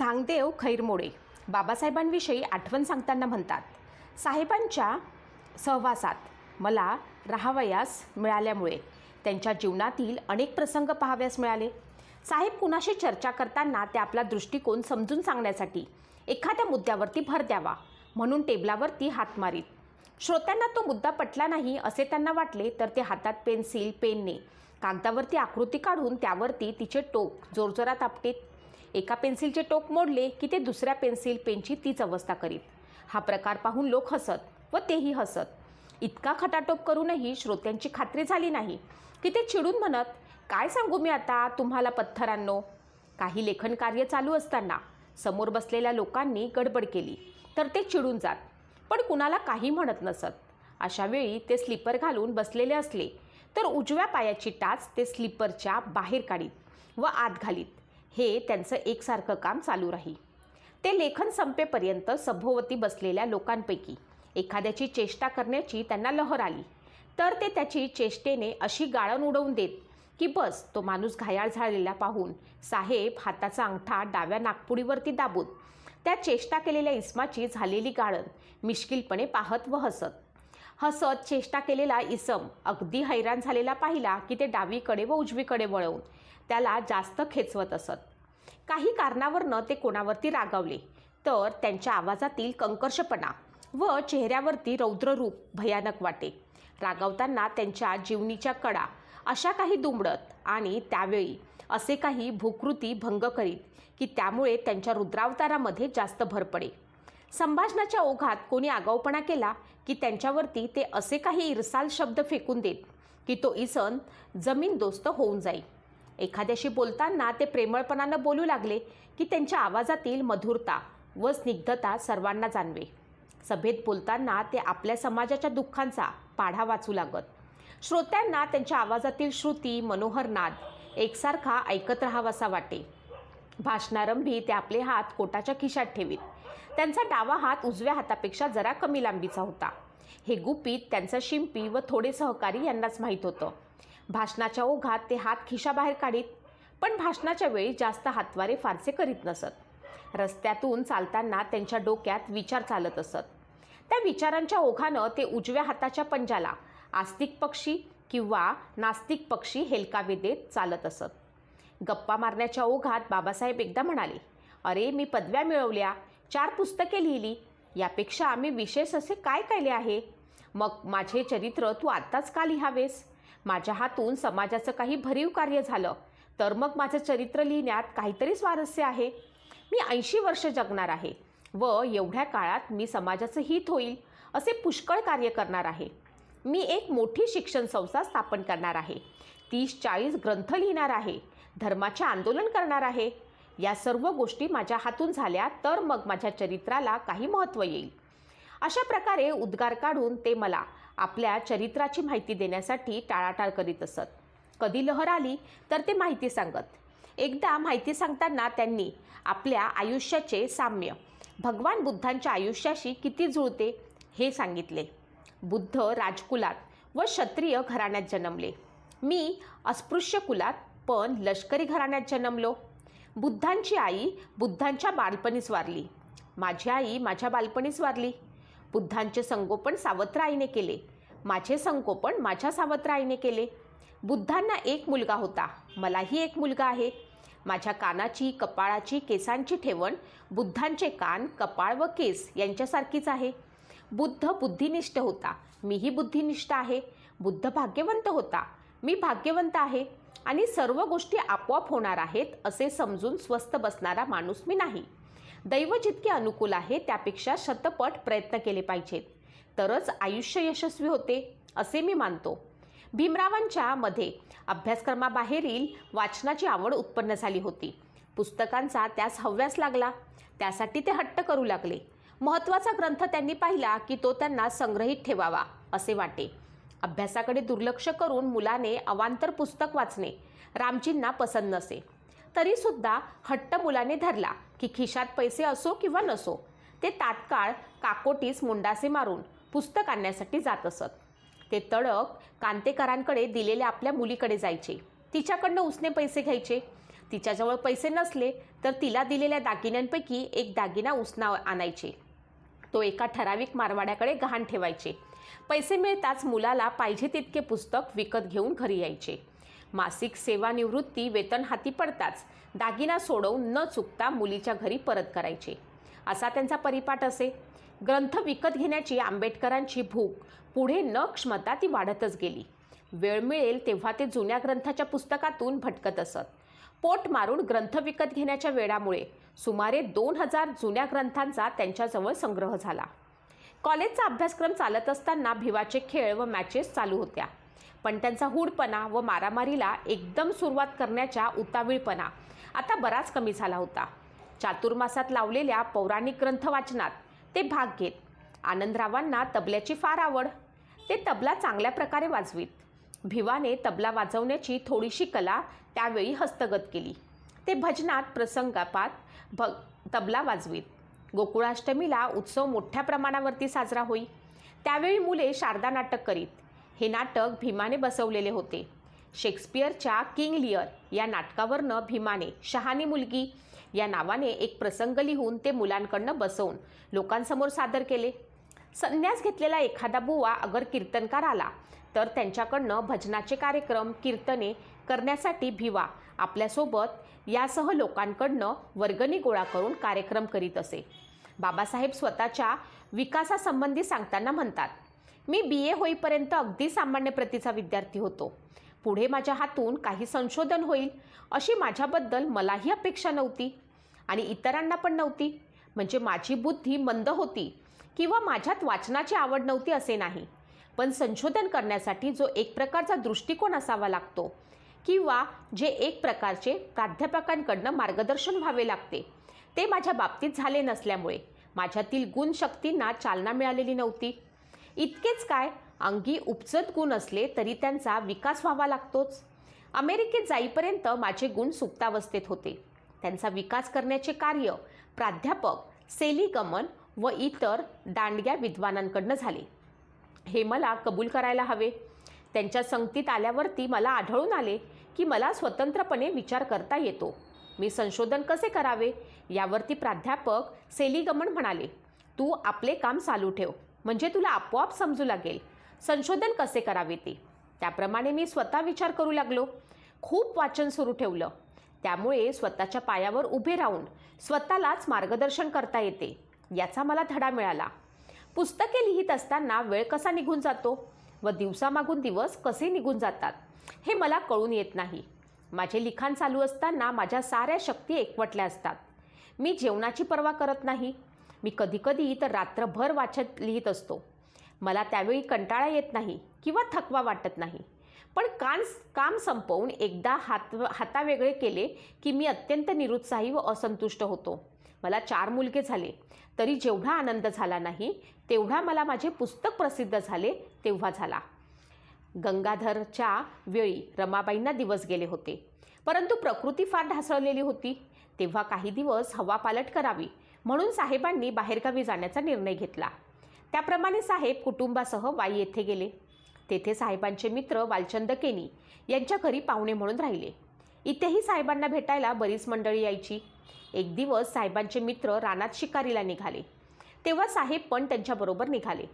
चांगदेव खैरमोडे बाबासाहेबांविषयी आठवण सांगताना म्हणतात साहेबांच्या सहवासात मला राहावयास मिळाल्यामुळे त्यांच्या जीवनातील अनेक प्रसंग पाहाव्यास मिळाले. साहेब कुणाशी चर्चा करताना ते आपला दृष्टिकोन समजून सांगण्यासाठी एखाद्या मुद्द्यावरती भर द्यावा म्हणून टेबलावरती हात मारीत. श्रोत्यांना तो मुद्दा पटला नाही असे त्यांना वाटले तर ते हातात पेन्सिल पेनने कागदावरती आकृती काढून त्यावरती तिचे टोक जोरजोरात आपटीत एका पेन्सिलचे टोक मोडले की ते दुसऱ्या पेन्सिल पेनची तीच अवस्था करीत. हा प्रकार पाहून लोक हसत व तेही हसत. इतका खटाटोप करूनही श्रोत्यांची खात्री झाली नाही. की ते चिडून म्हणत काय सांगू मी आता तुम्हाला पत्थरांनो? काही लेखन कार्य चालू असताना समोर बसलेल्या लोकांनी गडबड केली. तर ते चिडून जात. पण कुणाला काही म्हणत नसत. अशावेळी ते स्लीपर घालून बसलेले असले तर उजव्या पायाची टाच ते स्लीपरच्या बाहेर काढीत व आत घालीत. हे त्यांचं एकसारखं काम चालू राही ते लेखन संपेपर्यंत सभोवती बसलेल्या लोकांपैकी एखाद्याची चेष्टा करण्याची त्यांना लहर आली. तर ते त्याची चेष्टेने अशी गाळण उडवून देत की बस तो माणूस घायाळ झालेला पाहून साहेब हाताचा अंगठा डाव्या नागपुडीवरती दाबून त्या चेष्टा केलेल्या इसमाची झालेली गाळण मिश्किलपणे पाहत व हसत. हसत चेष्टा केलेला इसम अगदी हैराण झालेला पाहिला की ते डावीकडे व उजवीकडे वळवून त्याला जास्त खेचवत असत. काही कारणावरनं ते कोणावरती रागावले तर त्यांच्या आवाजातील कंकर्षपणा व चेहऱ्यावरती रौद्ररूप भयानक वाटे. रागावताना त्यांच्या जीवनीच्या कडा अशा काही दुमडत आणि त्यावेळी असे काही भूकृती भंग करीत की त्यामुळे त्यांच्या रुद्रावतारामध्ये जास्त भर पडे. संभाषणाच्या ओघात कोणी आगाऊपणा केला की त्यांच्यावरती ते असे काही इरसाल शब्द फेकून देत की तो इसन जमीनदोस्त होऊन जाईल एखाद्याशी बोलताना ते प्रेमळपणानं बोलू लागले की त्यांच्या आवाजातील मधुरता व स्निग्धता सर्वांना जाणवे. सभेत बोलताना ते आपल्या समाजाच्या दुःखांचा पाढा वाचू लागत. श्रोत्यांना त्यांच्या आवाजातील श्रुती मनोहर नाद एकसारखा ऐकत राहावासा वाटे. भाषणारंभी ते आपले हात कोटाच्या खिशात ठेवीत. त्यांचा डावा हात उजव्या हातापेक्षा जरा कमी लांबीचा होता. हे गुपित त्यांचा शिंपी व थोडे सहकारी यांनाच माहीत होतं. भाषणाच्या ओघात ते हात खिशाबाहेर काढीत पण भाषणाच्या वेळी जास्त हातवारे फारसे करीत नसत. रस्त्यातून चालताना त्यांच्या डोक्यात विचार चालत असत. त्या विचारांच्या ओघानं ते उजव्या हाताच्या पंजाला आस्तिक पक्षी किंवा नास्तिक पक्षी हेलकावे देत चालत असत. गप्पा मारण्याच्या ओघात बाबासाहेब एकदा म्हणाले अरे मी पदव्या मिळवल्या चार पुस्तके लिहिली यापेक्षा आम्ही विशेष असे काय केले आहे? मग माझे चरित्र तू आत्ताच का लिहावेस? माझ्या हातून समाजाचं काही भरीव कार्य झालं. तर मग माझं चरित्र लिहिण्यात काहीतरी स्वारस्य आहे. मी ऐंशी वर्ष जगणार आहे व एवढ्या काळात मी समाजाचं हित होईल असे पुष्कळ कार्य करणार आहे. मी एक मोठी शिक्षण संस्था स्थापन करणार आहे. तीस चाळीस ग्रंथ लिहिणार आहे. धर्माचे आंदोलन करणार आहे. या सर्व गोष्टी माझ्या हातून झाल्या तर मग माझ्या चरित्राला काही महत्त्व येईल. अशा प्रकारे उद्गार काढून ते मला आपल्या चरित्राची माहिती देण्यासाठी टाळाटाळ करीत असत. कधी लहर आली तर ते माहिती सांगत. एकदा माहिती सांगताना त्यांनी आपल्या आयुष्याचे साम्य भगवान बुद्धांच्या आयुष्याशी किती जुळते हे सांगितले. बुद्ध राजकुलात व क्षत्रिय घराण्यात जन्मले. मी अस्पृश्य कुलात पण लष्करी घराण्यात जन्मलो. बुद्धांची आई बुद्धांच्या बालपणीच वारली. माझी आई माझ्या बालपणीच वारली. बुद्धांचे संगोपन सावत्र आईने केले. माझे संगोपन माझ्या सावत्र आईने केले. बुद्धांना एक मुलगा होता. मलाही एक मुलगा आहे. माझ्या कानाची कपाळाची केसांची ठेवण बुद्धांचे कान कपाळ व केस यांच्यासारखीच आहे. बुद्ध बुद्धिनिष्ठ होता. मीही बुद्धिनिष्ठ आहे. बुद्ध भाग्यवंत होता. मी भाग्यवंत आहे. आणि सर्व गोष्टी आपोआप होणार आहेत असे समजून स्वस्थ बसणारा माणूस मी नाही. दैव जितके अनुकूल आहे त्यापेक्षा शतपट प्रयत्न केले पाहिजेत तरच आयुष्य यशस्वी होते असे मी मानतो. भीमरावांच्या मध्ये अभ्यासक्रमाबाहेरील वाचनाची आवड उत्पन्न झाली होती. पुस्तकांचा त्यास हव्यास लागला. त्यासाठी ते हट्ट करू लागले. महत्त्वाचा ग्रंथ त्यांनी पाहिला की तो त्यांना संग्रहित ठेवावा असे वाटे. अभ्यासाकडे दुर्लक्ष करून मुलाने अवांतर पुस्तक वाचणे रामजींना पसंत नसे. तरीसुद्धा हट्ट मुलाने धरला की खिशात पैसे असो किंवा नसो ते तात्काळ काकोटीस मुंडासे मारून पुस्तक आणण्यासाठी जात असत. ते तडक कांतेकरांकडे दिलेल्या आपल्या मुलीकडे जायचे. तिच्याकडनं उसने पैसे घ्यायचे. तिच्याजवळ पैसे नसले तर तिला दिलेल्या दागिन्यांपैकी एक दागिना उसना आणायचे. तो एका ठराविक मारवाड्याकडे गहाण ठेवायचे. पैसे मिळताच मुलाला पाहिजे तितके पुस्तक विकत घेऊन घरी यायचे. मासिक सेवानिवृत्ती वेतन हाती पडताच दागिना सोडवून न चुकता मुलीच्या घरी परत करायचे. असा त्यांचा परिपाठ असे. ग्रंथ विकत घेण्याची आंबेडकरांची भूक पुढे न क्षमता ती वाढतच गेली. वेळ मिळेल तेव्हा ते जुन्या ग्रंथाच्या पुस्तकातून भटकत असत. पोट मारून ग्रंथ विकत घेण्याच्या वेळामुळे सुमारे दोन हजार जुन्या ग्रंथांचा त्यांच्याजवळ संग्रह झाला. कॉलेजचा अभ्यासक्रम चालत असताना भिवाचे खेळ व मॅचेस चालू होत्या. पण त्यांचा हूडपणा व मारामारीला एकदम सुरुवात करण्याच्या उतावीळपणा आता बराच कमी झाला होता. चातुर्मासात लावलेल्या पौराणिक ग्रंथ वाचनात ते भाग घेत. आनंदरावांना तबल्याची फार आवड. ते तबला चांगल्या प्रकारे वाजवीत. भिवाने तबला वाजवण्याची थोडीशी कला त्यावेळी हस्तगत केली. ते भजनात प्रसंगापात भ तबला वाजवीत. गोकुळाष्टमीला उत्सव मोठ्या प्रमाणावरती साजरा होई. त्यावेळी मुले शारदा नाटक करीत. हे नाटक भीमाने बसवलेले होते. शेक्सपियरच्या किंग लिअर या नाटकावरनं भीमाने शहाणी मुलगी या नावाने एक प्रसंग लिहून ते मुलांकडनं बसवून लोकांसमोर सादर केले. संन्यास घेतलेला एखादा बुवा अगर कीर्तनकार आला तर त्यांच्याकडनं भजनाचे कार्यक्रम कीर्तने करण्यासाठी भिवा आपल्यासोबत यासह लोकांकडनं वर्गणी गोळा करून कार्यक्रम करीत असे. बाबासाहेब स्वतःच्या विकासासंबंधी सांगताना म्हणतात मी बी ए होईपर्यंत अगदी सामान्य प्रतीचा विद्यार्थी होतो. पुढे माझ्या हातून काही संशोधन होईल अशी माझ्याबद्दल मलाही अपेक्षा नव्हती आणि इतरांना पण नव्हती. म्हणजे माझी बुद्धी मंद होती किंवा माझ्यात वाचनाची आवड नव्हती असे नाही. पण संशोधन करण्यासाठी जो एक प्रकारचा दृष्टिकोन असावा लागतो किंवा जे एक प्रकारचे प्राध्यापकांकडनं मार्गदर्शन व्हावे लागते ते माझ्या बाबतीत झाले नसल्यामुळे माझ्यातील गुणशक्तींना चालना मिळालेली नव्हती. इतकेच काय? अंगी उपजत गुण असले तरी त्यांचा विकास व्हावा लागतोच. अमेरिकेत जाईपर्यंत माझे गुण सुप्तावस्थेत होते. त्यांचा विकास करण्याचे कार्य प्राध्यापक सेलिगमन व इतर दांडग्या विद्वानांकडनं झाले. हे मला कबूल करायला हवे. त्यांच्या संगतीत आल्यावरती मला आढळून आले की मला स्वतंत्रपणे विचार करता येतो. मी संशोधन कसे करावे? यावरती प्राध्यापक सेलिगमन म्हणाले तू आपले काम चालू ठेव. म्हणजे तुला आपोआप समजू लागेल. संशोधन कसे करावे ते? त्याप्रमाणे मी स्वतः विचार करू लागलो. खूप वाचन सुरू ठेवलं. त्यामुळे स्वतःच्या पायावर उभे राहून स्वतःलाच मार्गदर्शन करता येते याचा मला धडा मिळाला. पुस्तके लिहित असताना वेळ कसा निघून जातो व दिवसामागून दिवस कसे निघून जातात हे मला कळून येत नाही. माझे लिखाण चालू असताना माझ्या साऱ्या शक्ती एकवटल्या असतात. मी जेवणाची पर्वा करत नाही. मी कधीकधी तर रात्रभर वाचत लिहित असतो. मला त्यावेळी कंटाळा येत नाही किंवा थकवा वाटत नाही. पण कान काम संपवून एकदा हात हातावेगळे केले की मी अत्यंत निरुत्साही व असंतुष्ट होतो. मला चार मुलगे झाले. तरी जेवढा आनंद झाला नाही तेवढा मला माझे पुस्तक प्रसिद्ध झाले तेव्हा झाला. गंगाधरच्या वेळी रमाबाईंना दिवस गेले होते. परंतु प्रकृती फार ढासळलेली होती. तेव्हा काही दिवस हवा पालट करावी म्हणून साहेबांनी बाहेरगावी जाण्याचा निर्णय घेतला. त्याप्रमाणे साहेब कुटुंबासह वाई येथे गेले. तेथे साहेबांचे मित्र वालचंद केनी यांच्या घरी पाहुणे म्हणून राहिले. इथेही साहेबांना भेटायला बरीच मंडळी यायची. एक दिवस साहेबांचे मित्र रानात शिकारीला निघाले. तेव्हा साहेब पण त्यांच्याबरोबर निघाले.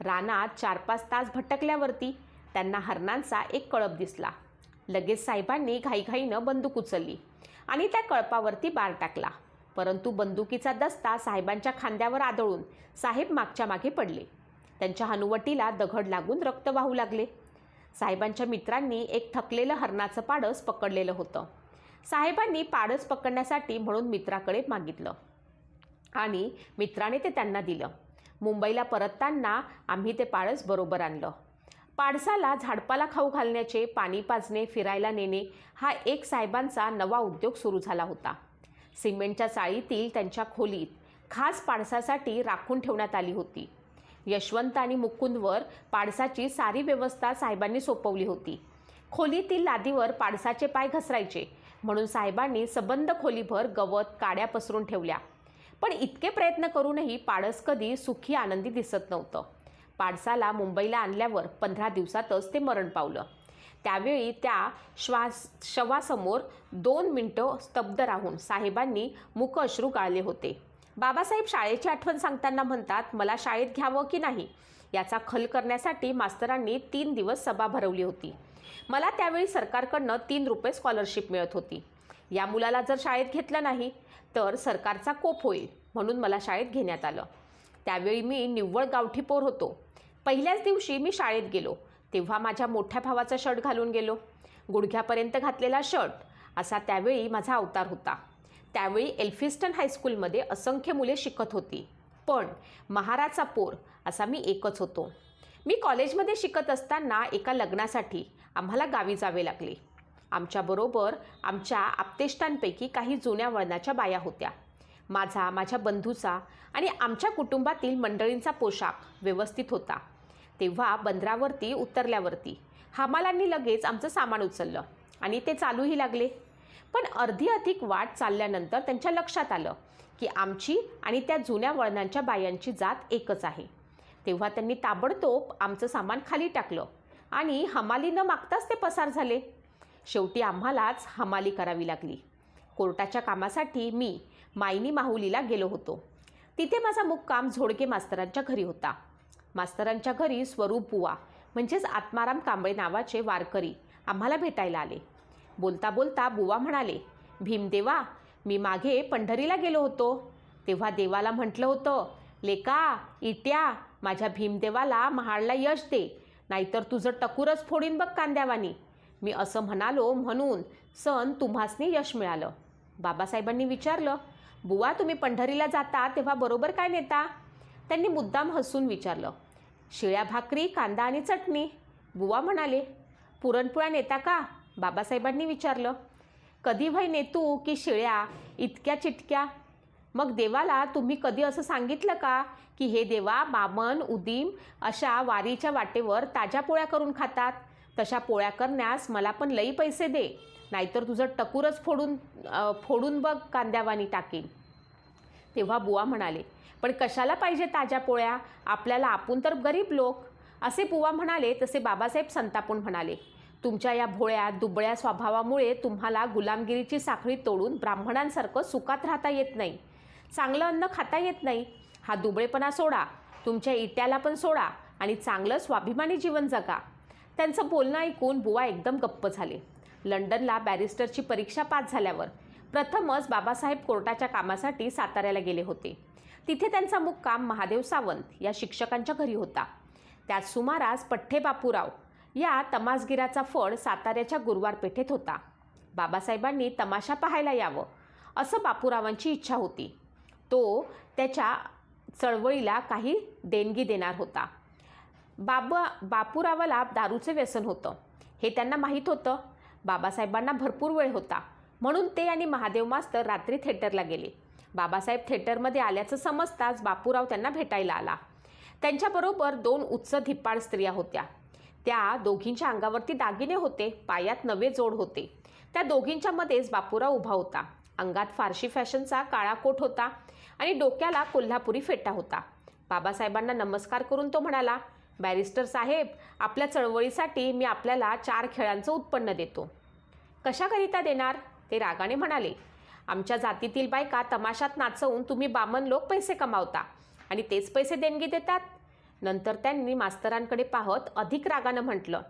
रानात चार पाच तास भटकल्यावरती त्यांना हरणांचा एक कळप दिसला. लगेच साहेबांनी घाईघाईनं बंदूक उचलली आणि त्या कळपावरती बार टाकला. परंतु बंदुकीचा दस्ता साहेबांच्या खांद्यावर आदळून साहेब मागच्या मागे पडले. त्यांच्या हनुवटीला दगड लागून रक्त वाहू लागले. साहेबांच्या मित्रांनी एक थकलेलं हरणाचं पाडस पकडलेलं होतं. साहेबांनी पाडस पकडण्यासाठी म्हणून मित्राकडे मागितलं. आणि मित्राने ते त्यांना दिलं. मुंबईला परतताना आम्ही ते पाडस बरोबर आणलं. पाडसाला झाडपाला खाऊ घालण्याचे पाणी पाजणे फिरायला नेणे हा एक साहेबांचा नवा उद्योग सुरू झाला होता. सिमेंटच्या चाळीतील त्यांच्या खोलीत खास पाडसासाठी राखून ठेवण्यात आली होती. यशवंत आणि मुकुंदवर पाडसाची सारी व्यवस्था साहेबांनी सोपवली होती. खोलीतील लादीवर पाडसाचे पाय घसरायचे म्हणून साहेबांनी सबंध खोलीभर गवत काड्या पसरून ठेवल्या. पण इतके प्रयत्न करूनही पाडस कधी सुखी आनंदी दिसत नव्हतं. पाडसाला मुंबईला आणल्यावर पंधरा दिवसातच ते मरण पावलं. त्यावेळी त्या श्वास शवासमोर दोन मिनटं स्तब्ध राहून साहेबांनी मुख अश्रू गाळले होते. बाबासाहेब शाळेची आठवण सांगताना म्हणतात मला शाळेत घ्यावं की नाही? याचा खल करण्यासाठी मास्तरांनी तीन दिवस सभा भरवली होती. मला त्यावेळी सरकारकडनं तीन रुपये स्कॉलरशिप मिळत होती. या मुलाला जर शाळेत घेतलं नाही तर सरकारचा कोप होईल म्हणून मला शाळेत घेण्यात आलं. त्यावेळी मी निव्वळ गावठी पोर होतो. पहिल्याच दिवशी मी शाळेत गेलो. तेव्हा माझ्या मोठ्या भावाचा शर्ट घालून गेलो. गुडघ्यापर्यंत घातलेला शर्ट असा त्यावेळी माझा अवतार होता. त्यावेळी एल्फिस्टन हायस्कूलमध्ये असंख्य मुले शिकत होती. पण महाराचा पोर असा मी एकच होतो. मी कॉलेजमध्ये शिकत असताना एका लग्नासाठी आम्हाला गावी जावे लागले. आमच्याबरोबर आमच्या आप्तेष्टांपैकी काही जुन्या वळणाच्या बाया होत्या. माझा माझ्या बंधूचा आणि आमच्या कुटुंबातील मंडळींचा पोशाख व्यवस्थित होता. तेव्हा बंदरावरती उतरल्यावरती. हमालांनी लगेच आमचं सामान उचललं आणि ते चालूही लागले. पण अर्धी अधिक वाट चालल्यानंतर त्यांच्या लक्षात आलं की आमची आणि त्या जुन्या वळणांच्या बायांची जात एकच आहे. तेव्हा त्यांनी ताबडतोब आमचं सामान खाली टाकलं आणि हमाली न मागताच ते पसार झाले. शेवटी आम्हालाच हमाली करावी लागली. कोर्टाच्या कामासाठी मी मायनी माहुलीला गेलो होतो. तिथे माझा मुक्काम झोडके मास्तरांच्या घरी होता. मास्तरांच्या घरी स्वरूप बुवा म्हणजेच आत्माराम कांबळे नावाचे वारकरी आम्हाला भेटायला आले. बोलता बोलता बुवा म्हणाले भीमदेवा मी मागे पंढरीला गेलो होतो. तेव्हा देवाला म्हटलं होतं लेका इट्या माझ्या भीमदेवाला महाडला यश दे नाहीतर तुझं टकूरच फोडीन बघ कांद्यावानी मी असं म्हणालो म्हणून सण तुम्हासनी यश मिळालं. बाबासाहेबांनी विचारलं बुवा तुम्ही पंढरीला जाता तेव्हा बरोबर काय नेता त्यांनी मुद्दाम हसून विचारलं शिळ्या भाकरी कांदा आणि चटणी. बुवा म्हणाले पुरणपोळ्या नेता का? बाबासाहेबांनी विचारलं कधी भाई नेतू की शिळ्या इतक्या चिटक्या? मग देवाला तुम्ही कधी असं सांगितलं का की हे देवा बामण उदीम अशा वारीच्या वाटेवर ताज्या पोळ्या करून खातात? तशा पोळ्या करण्यास मला पण लई पैसे दे नाहीतर तुझं टकूरच फोडून फोडून बघ कांद्यावानी टाकीन. तेव्हा बुवा म्हणाले पण कशाला पाहिजे ताज्या पोळ्या? आपल्याला आपण तर गरीब लोक. असे बुवा म्हणाले तसे बाबासाहेब संतापून म्हणाले. तुमच्या या भोळ्या दुबळ्या स्वभावामुळे तुम्हाला गुलामगिरीची साखळी तोडून ब्राह्मणांसारखं सुखात राहता येत नाही. चांगलं अन्न खाता येत नाही. हा दुबळेपणा सोडा. तुमच्या इट्याला पण सोडा आणि चांगलं स्वाभिमानी जीवन जगा. त्यांचं बोलणं ऐकून बुवा एकदम गप्प झाले. लंडनला बॅरिस्टरची परीक्षा पास झाल्यावर प्रथमच बाबासाहेब कोर्टाच्या कामासाठी साताऱ्याला गेले होते. तिथे त्यांचा मुक्काम महादेव सावंत या शिक्षकांच्या घरी होता. त्यात सुमारास पठ्ठे बापूराव या तमासगिराचा फड साताऱ्याच्या गुरुवार पेठेत होता. बाबासाहेबांनी तमाशा पाहायला यावं असं बापूरावांची इच्छा होती. तो त्याच्या चळवळीला काही देणगी देणार होता. बाबा बापूरावाला दारूचे व्यसन होतं. हे त्यांना माहीत होतं. बाबासाहेबांना भरपूर वेळ होता. म्हणून ते आणि महादेव मास्तर रात्री थिएटरला गेले. बाबासाहेब थिएटरमध्ये आल्याचं समजताच बापूराव त्यांना भेटायला आला. त्यांच्याबरोबर दोन उच्च धिप्पाड स्त्रिया होत्या. त्या दोघींच्या अंगावरती दागिने होते पायात नवे जोड होते. त्या दोघींच्या मध्येच बापूराव उभा होता. अंगात फारशी फॅशनचा काळा कोट होता आणि डोक्याला कोल्हापुरी फेटा होता. बाबासाहेबांना नमस्कार करून तो म्हणाला बॅरिस्टर साहेब आपल्या चळवळीसाठी मी आपल्याला चार खेळांचं उत्पन्न देतो. कशाकरिता देणार? ते रागाने म्हणाले. आमच्या जातीतील बायका तमाशात नाचवून तुम्ही बामन लोक पैसे कमावता आणि तेच पैसे देणगी देतात. नंतर त्यांनी मास्तरांकडे पाहत अधिक रागानं म्हटलं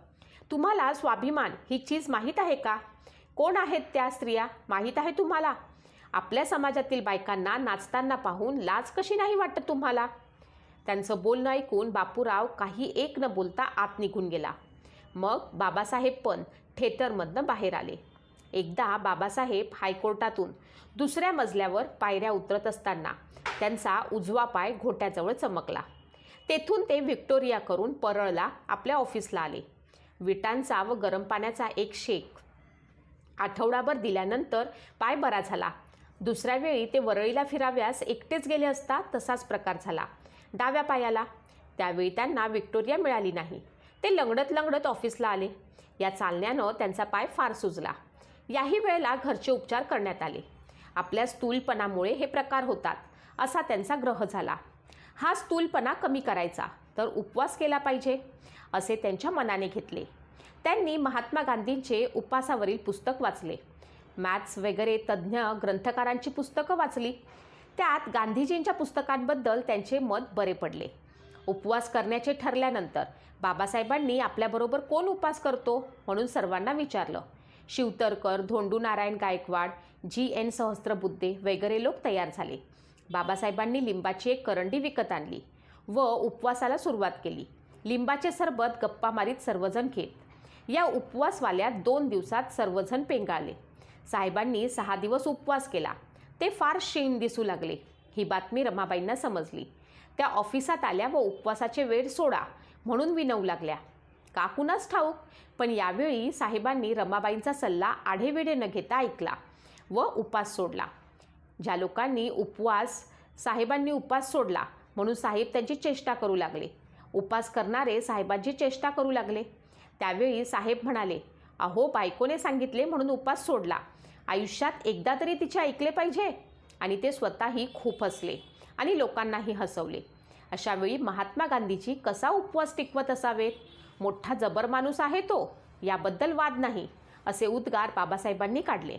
तुम्हाला स्वाभिमान ही चीज माहीत आहे का? कोण आहेत त्या स्त्रिया? माहीत आहे तुम्हाला? आपल्या समाजातील बायकांना नाचताना पाहून लाज कशी नाही वाटत तुम्हाला? त्यांचं बोलणं ऐकून बापूराव काही एक न बोलता आत निघून गेला. मग बाबासाहेब पण थेटरमधनं बाहेर आले. एकदा बाबासाहेब हायकोर्टातून दुसऱ्या मजल्यावर पायऱ्या उतरत असताना त्यांचा उजवा पाय घोट्याजवळ चमकला. तेथून ते व्हिक्टोरिया करून परळला आपल्या ऑफिसला आले. विटांचा व गरम पाण्याचा एक शेक आठवडाभर दिल्यानंतर पाय बरा झाला. दुसऱ्या वेळी ते वरळीला फिराव्यास एकटेच गेले असता तसाच प्रकार झाला. डाव्या पायाला. त्यावेळी त्यांना विक्टोरिया मिळाली नाही. ते लंगडत लंगडत ऑफिसला आले. या चालण्यानं त्यांचा पाय फार सुजला. याही वेळेला घरचे उपचार करण्यात आले. आपल्या स्थूलपणामुळे हे प्रकार होतात असा त्यांचा ग्रह झाला. हा स्थूलपणा कमी करायचा तर उपवास केला पाहिजे असे त्यांच्या मनाने घेतले. त्यांनी महात्मा गांधींचे उपवासावरील पुस्तक वाचले. मॅथ्स वगैरे तज्ज्ञ ग्रंथकारांची पुस्तकं वाचली. त्यात गांधीजींच्या पुस्तकांबद्दल त्यांचे मत बरे पडले. उपवास करण्याचे ठरल्यानंतर बाबासाहेबांनी आपल्याबरोबर कोण उपवास करतो म्हणून सर्वांना विचारलं. शिवतरकर धोंडू नारायण गायकवाड जी एन सहस्त्रबुद्धे वगैरे लोक तयार झाले. बाबासाहेबांनी लिंबाची एक करंडी विकत आणली व उपवासाला सुरुवात केली. लिंबाचे सरबत गप्पा मारीत सर्वजण घेत. या उपवासवाल्या दोन दिवसात सर्वजण पेंगाळले. साहेबांनी सहा दिवस उपवास केला. ते फार क्षीण दिसू लागले. ही बातमी रमाबाईंना समजली. त्या ऑफिसात आल्या व उपवासाचे वेळ सोडा म्हणून विनवू लागल्या. का कुणास ठाऊक. पण यावेळी साहेबांनी रमाबाईंचा सल्ला आढेवेढे न घेता ऐकला व उपास सोडला. ज्या लोकांनी उपवास साहेबांनी उपवास सोडला म्हणून साहेब त्यांची चेष्टा करू लागले. उपास करणारे साहेबांची चेष्टा करू लागले. त्यावेळी साहेब म्हणाले अहो बायकोने सांगितले म्हणून उपास सोडला. आयुष्यात एकदा तरी तिचे ऐकले पाहिजे. आणि ते स्वतःही खूप हसले आणि लोकांनाही हसवले. अशावेळी महात्मा गांधीजी कसा उपवास टिकवत असावेत? मोठा जबर माणूस आहे तो याबद्दल वाद नाही असे उद्गार बाबासाहेबांनी काढले.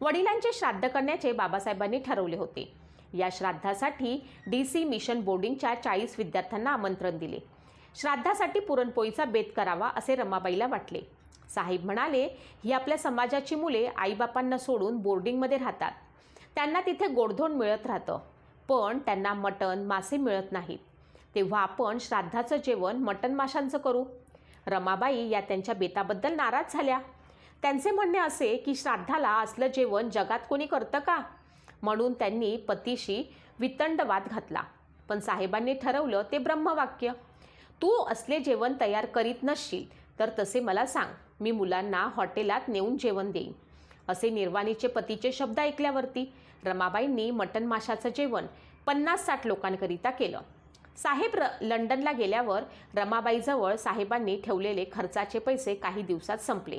वडिलांचे श्राद्ध करण्याचे बाबासाहेबांनी ठरवले होते. या श्राद्धासाठी डी सी मिशन बोर्डिंगच्या चाळीस विद्यार्थ्यांना आमंत्रण दिले. श्राद्धासाठी पुरणपोळीचा बेत करावा असे रमाबाईला वाटले. साहेब म्हणाले ही आपल्या समाजाची मुले आईबापांना सोडून बोर्डिंगमध्ये राहतात. त्यांना तिथे गोडधोड मिळत राहतं. पण त्यांना मटण मासे मिळत नाहीत. तेव्हा आपण श्राद्धाचं जेवण मटण माशांचं करू. रमाबाई या त्यांच्या बेताबद्दल नाराज झाल्या. त्यांचे म्हणणे असे की श्राद्धाला असलं जेवण जगात कोणी करतं का? म्हणून त्यांनी पतीशी वितंडवाद घातला. पण साहेबांनी ठरवलं ते ब्रह्मवाक्य. तू असले जेवण तयार करीत नसशील तर तसे मला सांग. मी मुलांना हॉटेलात नेऊन जेवण देईन. असे निर्वाणीचे पतीचे शब्द ऐकल्यावरती रमाबाईंनी मटण माशाचं जेवण पन्नास साठ लोकांकरिता केलं. साहेब र लंडनला गेल्यावर रमाबाईजवळ साहेबांनी ठेवलेले खर्चाचे पैसे काही दिवसात संपले.